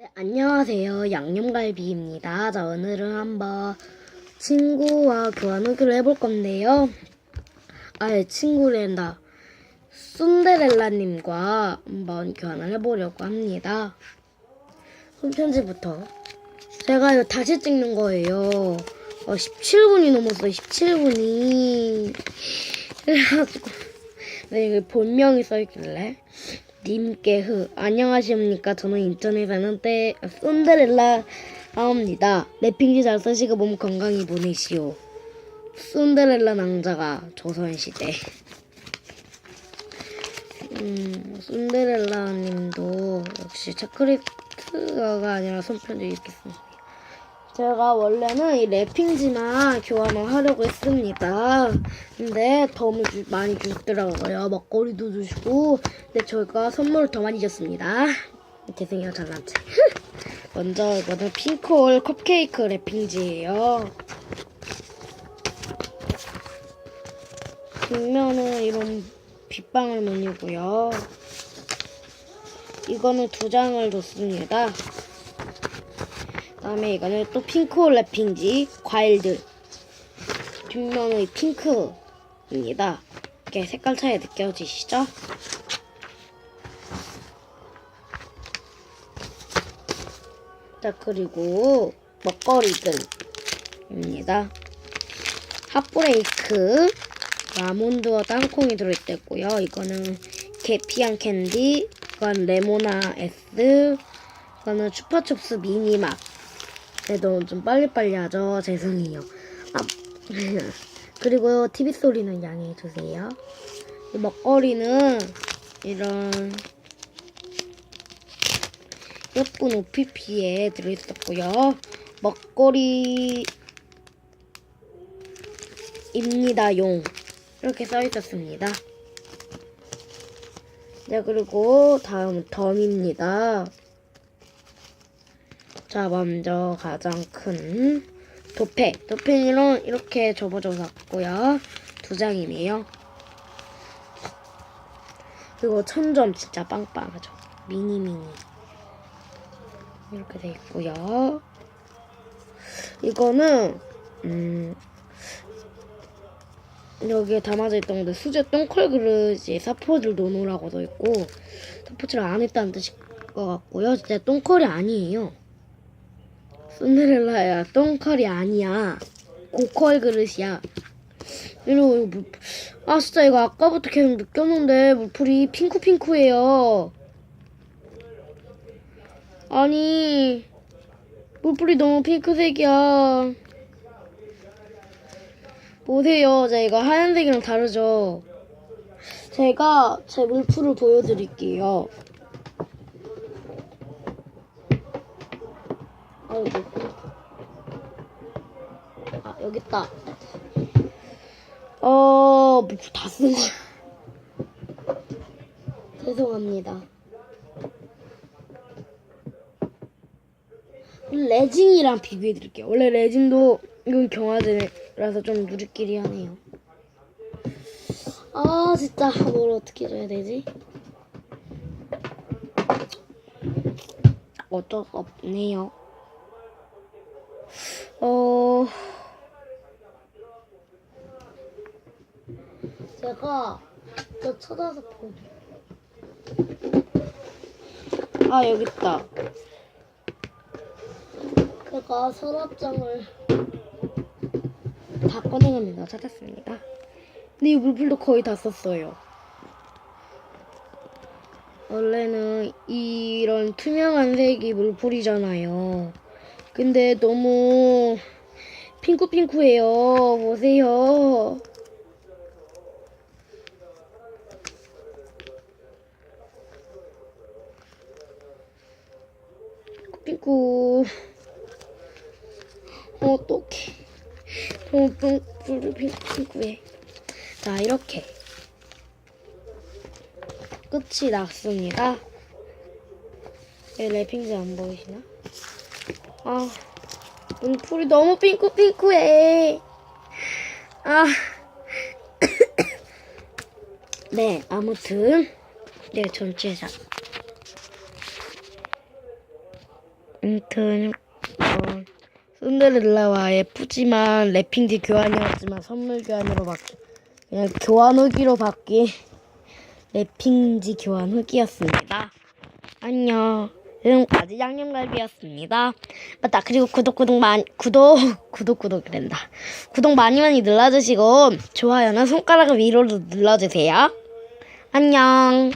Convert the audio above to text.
네, 안녕하세요. 양념갈비입니다. 자, 오늘은 한번 친구와 교환 후기를 해볼 건데요. 아예 친구랜다. 순데렐라님과 한번 교환을 해보려고 합니다. 손편지부터. 제가 이거 다시 찍는 거예요. 어, 17분이 넘었어요. 17분이. 그래가지고. 네, 이게 본명이 써있길래. 님께 흐 안녕하십니까. 저는 인천에 사는 때 쏜데렐라 아옵니다. 랩핑지 잘 쓰시고 몸 건강히 보내시오. 쏜데렐라 낭자가 조선시대. 음 쏜데렐라 님도 역시 체크리스트가 아니라 손편지 씁니다 제가 원래는 이 랩핑지만 교환을 하려고 했습니다. 근데 도움을 주- 많이 주시더라고요. 먹거리도 주시고. 근데 저희가 선물을 더 많이 줬습니다. 죄송해요, 잘난 체. 먼저 이거는 핑크홀 컵케이크 랩핑지예요. 뒷면은 이런 빗방울 무늬고요. 이거는 두 장을 줬습니다. 그다음에 이거는 또 핑크 랩핑지 과일들 뒷면의 핑크입니다. 이렇게 색깔 차이 느껴지시죠? 자 그리고 먹거리들입니다. 핫브레이크 아몬드와 땅콩이 들어있대고요. 이거는 계피향 캔디, 이건 레모나 S, 이거는 추파춥스 미니맛. 네, 너무 좀 빨리빨리 하죠. 죄송해요. 아, 그리고 TV 소리는 양해해 주세요. 이 먹거리는 이런 예쁜 OPP에 들어있었고요. 먹거리 입니다 용 이렇게 써있었습니다. 네 그리고 다음은 덤입니다. 자 먼저 가장 큰 도패 도패는 이렇게 접어져서 왔고요. 두 장이네요. 그리고 천점 진짜 빵빵하죠. 미니미니 이렇게 돼 있고요. 이거는 음 여기에 담아져 있던 건데 수제 똥콜 그릇에 사포질 넣어놓으라고 써 있고 사포질을 안 했다는 뜻일 것 같고요. 진짜 똥콜이 아니에요. 순데렐라야 똥컬이 아니야. 고컬 그릇이야. 이러고 이거 물... 아 진짜 이거 아까부터 계속 느꼈는데 물풀이 핑크핑크해요. 아니 물풀이 너무 핑크색이야. 보세요. 자, 이거 하얀색이랑 다르죠? 제가 제 물풀을 보여드릴게요. 아이고. 아, 여기 있다. 어, 물풀 다쓴 거야. 죄송합니다. 레진이랑 비교해 드릴게요. 원래 레진도 이건 경화제라서 좀 누리끼리 하네요. 아 진짜 뭘 어떻게 해줘야 되지? 어쩔 수 없네요. 어 제가 또 찾아서 보여드릴게요. 아 여기 있다. 제가 서랍장을 다 꺼내갑니다. 찾았습니다. 근데 이 물풀도 거의 다 썼어요. 원래는 이런 투명한 색이 물풀이잖아요. 근데 너무 핑크핑크해요. 보세요. 핑크핑크. 어떡해. 너무 핑크, 핑크해. 자, 이렇게. 끝이 났습니다. 이 랩핑지 안 보이시나? 아, 눈풀이 너무 핑크핑크해. 아. 네, 아무튼. 네, 전체상. 아무튼 어, 신데렐라와의 푸짐한 랩핑지 교환이었지만 선물 교환으로 바뀌 그냥 교환 후기로 바뀐 랩핑지 교환 후기였습니다. 안녕. 지금까지 양념갈비였습니다. 맞다. 그리고 구독 구독 많이 구독 구독 구독 그랜다. 구독 많이 많이 눌러주시고 좋아요는 손가락을 위로 눌러주세요. 안녕.